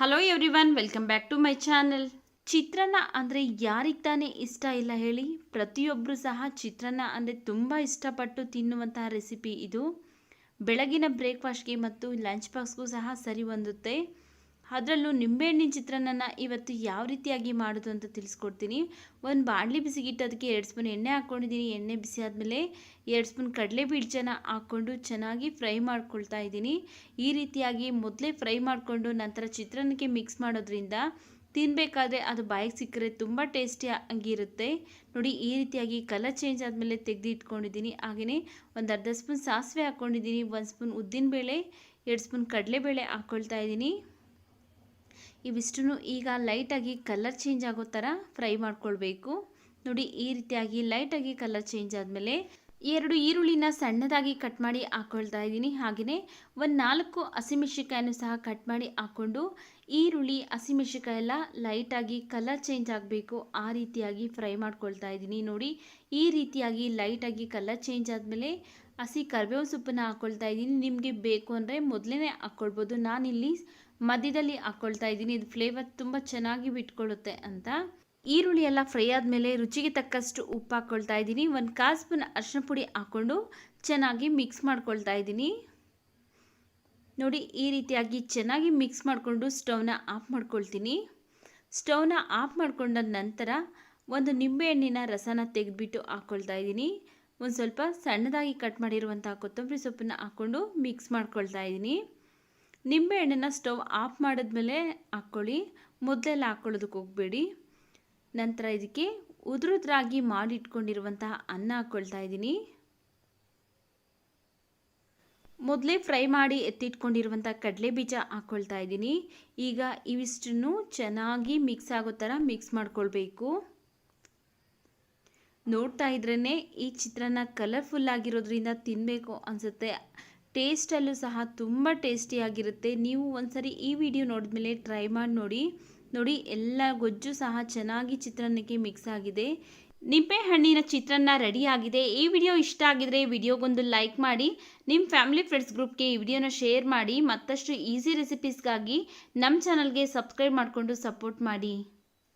Hello everyone welcome back to my channel chitranna ಅಂದರೆ ಯಾರಿಗೆ ತಾನೇ ಇಷ್ಟ ಇಲ್ಲ ಹೇಳಿ ಪ್ರತಿಯೊಬ್ಬರು ಸಹ ಚಿತ್ರಾನ್ನ ಅಂದರೆ ತುಂಬ ಇಷ್ಟಪಟ್ಟು ತಿನ್ನುವಂತಹ ರೆಸಿಪಿ ಇದು. ಬೆಳಗಿನ ಬ್ರೇಕ್ಫಾಸ್ಟ್ಗೆ ಮತ್ತು ಲಂಚ್ ಬಾಕ್ಸ್ಗೂ ಸಹ ಸರಿ ಹೊಂದುತ್ತೆ. ಅದರಲ್ಲೂ ನಿಂಬೆಹಣ್ಣಿನ ಚಿತ್ರಾನ್ನ ಇವತ್ತು ಯಾವ ರೀತಿಯಾಗಿ ಮಾಡೋದು ಅಂತ ತಿಳಿಸ್ಕೊಡ್ತೀನಿ. ಒಂದು ಬಾಣಲಿ ಬಿಸಿಗಿಟ್ಟು ಅದಕ್ಕೆ ಎರಡು ಸ್ಪೂನ್ ಎಣ್ಣೆ ಹಾಕ್ಕೊಂಡಿದ್ದೀನಿ ಎಣ್ಣೆ ಬಿಸಿ ಆದಮೇಲೆ ಎರಡು ಸ್ಪೂನ್ ಕಡಲೆ ಬೀಜನ ಹಾಕ್ಕೊಂಡು ಚೆನ್ನಾಗಿ ಫ್ರೈ ಮಾಡ್ಕೊಳ್ತಾ ಇದ್ದೀನಿ ಈ ರೀತಿಯಾಗಿ ಮೊದಲೇ ಫ್ರೈ ಮಾಡಿಕೊಂಡು ನಂತರ ಚಿತ್ರಾನ್ನಕ್ಕೆ ಮಿಕ್ಸ್ ಮಾಡೋದ್ರಿಂದ ತಿನ್ನಬೇಕಾದ್ರೆ ಅದು ಬಾಯಿಗೆ ಸಿಕ್ಕರೆ ತುಂಬ ಟೇಸ್ಟಿ ಆಗಿರುತ್ತೆ ನೋಡಿ, ಈ ರೀತಿಯಾಗಿ ಕಲರ್ ಚೇಂಜ್ ಆದಮೇಲೆ ತೆಗೆದು ಇಟ್ಕೊಂಡಿದ್ದೀನಿ ಹಾಗೆಯೇ ಒಂದು ಅರ್ಧ ಸ್ಪೂನ್ ಸಾಸಿವೆ ಹಾಕ್ಕೊಂಡಿದ್ದೀನಿ ಒಂದು ಸ್ಪೂನ್ ಉದ್ದಿನಬೇಳೆ, ಎರಡು ಸ್ಪೂನ್ ಕಡಲೆಬೇಳೆ ಹಾಕ್ಕೊಳ್ತಾ ಇದ್ದೀನಿ ಇವಿಷ್ಟನ್ನು ಈಗ ಲೈಟಾಗಿ ಕಲರ್ ಚೇಂಜ್ ಆಗೋ ಥರ ಫ್ರೈ ಮಾಡ್ಕೊಳ್ಬೇಕು. ನೋಡಿ, ಈ ರೀತಿಯಾಗಿ ಲೈಟಾಗಿ ಕಲರ್ ಚೇಂಜ್ ಆದಮೇಲೆ ಎರಡು ಈರುಳ್ಳಿನ ಸಣ್ಣದಾಗಿ ಕಟ್ ಮಾಡಿ ಹಾಕ್ಕೊಳ್ತಾ ಇದ್ದೀನಿ. ಹಾಗೆಯೇ ಒಂದು ನಾಲ್ಕು ಹಸಿಮೆಣ್ಸಿಕಾಯನ್ನು ಸಹ ಕಟ್ ಮಾಡಿ ಹಾಕ್ಕೊಂಡು ಈರುಳ್ಳಿ ಹಸಿಮೆಣ್ಸಿಕಾಯಿ ಎಲ್ಲ ಲೈಟಾಗಿ ಕಲರ್ ಚೇಂಜ್ ಆಗಬೇಕು. ಆ ರೀತಿಯಾಗಿ ಫ್ರೈ ಮಾಡ್ಕೊಳ್ತಾ ಇದ್ದೀನಿ. ನೋಡಿ, ಈ ರೀತಿಯಾಗಿ ಲೈಟಾಗಿ ಕಲರ್ ಚೇಂಜ್ ಆದಮೇಲೆ ಹಸಿ ಕರಿಬೇವು ಸೊಪ್ಪನ್ನ ಹಾಕ್ಕೊಳ್ತಾ ಇದ್ದೀನಿ. ನಿಮಗೆ ಬೇಕು ಅಂದರೆ ಮೊದಲೇ ಹಾಕ್ಕೊಳ್ಬೋದು ನಾನಿಲ್ಲಿ ಮಧ್ಯದಲ್ಲಿ ಹಾಕ್ಕೊಳ್ತಾ ಇದ್ದೀನಿ. ಇದು ಫ್ಲೇವರ್ ತುಂಬ ಚೆನ್ನಾಗಿ ಬಿಟ್ಕೊಳ್ಳುತ್ತೆ ಅಂತ. ಈರುಳ್ಳಿ ಎಲ್ಲ ಫ್ರೈ ಆದಮೇಲೆ ರುಚಿಗೆ ತಕ್ಕಷ್ಟು ಉಪ್ಪು ಹಾಕ್ಕೊಳ್ತಾ ಇದ್ದೀನಿ. ಒಂದು ಕಾಲು ಸ್ಪೂನ್ ಅರಿಶಿನ ಪುಡಿ ಹಾಕ್ಕೊಂಡು ಚೆನ್ನಾಗಿ ಮಿಕ್ಸ್ ಮಾಡ್ಕೊಳ್ತಾ ಇದ್ದೀನಿ. ನೋಡಿ, ಈ ರೀತಿಯಾಗಿ ಚೆನ್ನಾಗಿ ಮಿಕ್ಸ್ ಮಾಡಿಕೊಂಡು ಸ್ಟವ್ನ ಆಫ್ ಮಾಡ್ಕೊಳ್ತೀನಿ. ಸ್ಟವ್ನ ಆಫ್ ಮಾಡ್ಕೊಂಡ ನಂತರ ಒಂದು ನಿಂಬೆಹಣ್ಣಿನ ರಸನ ತೆಗೆದುಬಿಟ್ಟು ಹಾಕ್ಕೊಳ್ತಾ ಇದ್ದೀನಿ. ಒಂದು ಸ್ವಲ್ಪ ಸಣ್ಣದಾಗಿ ಕಟ್ ಮಾಡಿರುವಂಥ ಕೊತ್ತಂಬರಿ ಸೊಪ್ಪನ್ನು ಹಾಕ್ಕೊಂಡು ಮಿಕ್ಸ್ ಮಾಡ್ಕೊಳ್ತಾ ಇದ್ದೀನಿ. ನಿಂಬೆಹಣ್ಣನ್ನು ಸ್ಟವ್ ಆಫ್ ಮಾಡಿದ್ಮೇಲೆ ಹಾಕ್ಕೊಳ್ಳಿ. ಮೊದಲೆಲ್ಲ ಹಾಕ್ಕೊಳ್ಳೋದಕ್ಕೆ ಹೋಗಬೇಡಿ. ನಂತರ ಇದಕ್ಕೆ ಉದುರುದ್ರಾಗಿ ಮಾಡಿಟ್ಕೊಂಡಿರುವಂತಹ ಅನ್ನ ಹಾಕ್ಕೊಳ್ತಾ ಇದ್ದೀನಿ. ಮೊದಲೇ ಫ್ರೈ ಮಾಡಿ ಎತ್ತಿಟ್ಕೊಂಡಿರುವಂಥ ಕಡಲೆ ಬೀಜ ಹಾಕ್ಕೊಳ್ತಾ ಇದ್ದೀನಿ. ಈಗ ಇವಿಷ್ಟನ್ನು ಚೆನ್ನಾಗಿ ಮಿಕ್ಸ್ ಆಗೋ ಥರ ಮಿಕ್ಸ್ ಮಾಡ್ಕೊಳ್ಬೇಕು. ನೋಡ್ತಾ ಇದ್ರೇ ಈ ಚಿತ್ರಾನ್ನ ಕಲರ್ಫುಲ್ ಆಗಿರೋದ್ರಿಂದ ತಿನ್ನಬೇಕು ಅನಿಸುತ್ತೆ. ಟೇಸ್ಟಲ್ಲೂ ಸಹ ತುಂಬ ಟೇಸ್ಟಿಯಾಗಿರುತ್ತೆ ನೀವು ಒಂದ್ಸರಿ ಈ ವಿಡಿಯೋ ನೋಡಿದ್ಮೇಲೆ ಟ್ರೈ ಮಾಡಿ ನೋಡಿ. ನೋಡಿ, ಎಲ್ಲ ಗೊಜ್ಜು ಸಹ ಚೆನ್ನಾಗಿ ಚಿತ್ರಾನ್ನಕ್ಕೆ ಮಿಕ್ಸ್ ಆಗಿದೆ. ನಿಂಬೆ ಹಣ್ಣಿನ ಚಿತ್ರಾನ್ನ ರೆಡಿ ಆಗಿದೆ. ಈ ವಿಡಿಯೋ ಇಷ್ಟ ಆಗಿದ್ರೆ ವಿಡಿಯೋಗೊಂದು ಲೈಕ್ ಮಾಡಿ. ನಿಮ್ಮ ಫ್ಯಾಮಿಲಿ ಫ್ರೆಂಡ್ಸ್ ಗ್ರೂಪ್ಗೆ ಈ ವಿಡಿಯೋನ ಶೇರ್ ಮಾಡಿ. ಮತ್ತಷ್ಟು ಈಸಿ ರೆಸಿಪೀಸ್ಗಾಗಿ ನಮ್ಮ ಚಾನಲ್ಗೆ ಸಬ್ಸ್ಕ್ರೈಬ್ ಮಾಡಿಕೊಂಡು ಸಪೋರ್ಟ್ ಮಾಡಿ.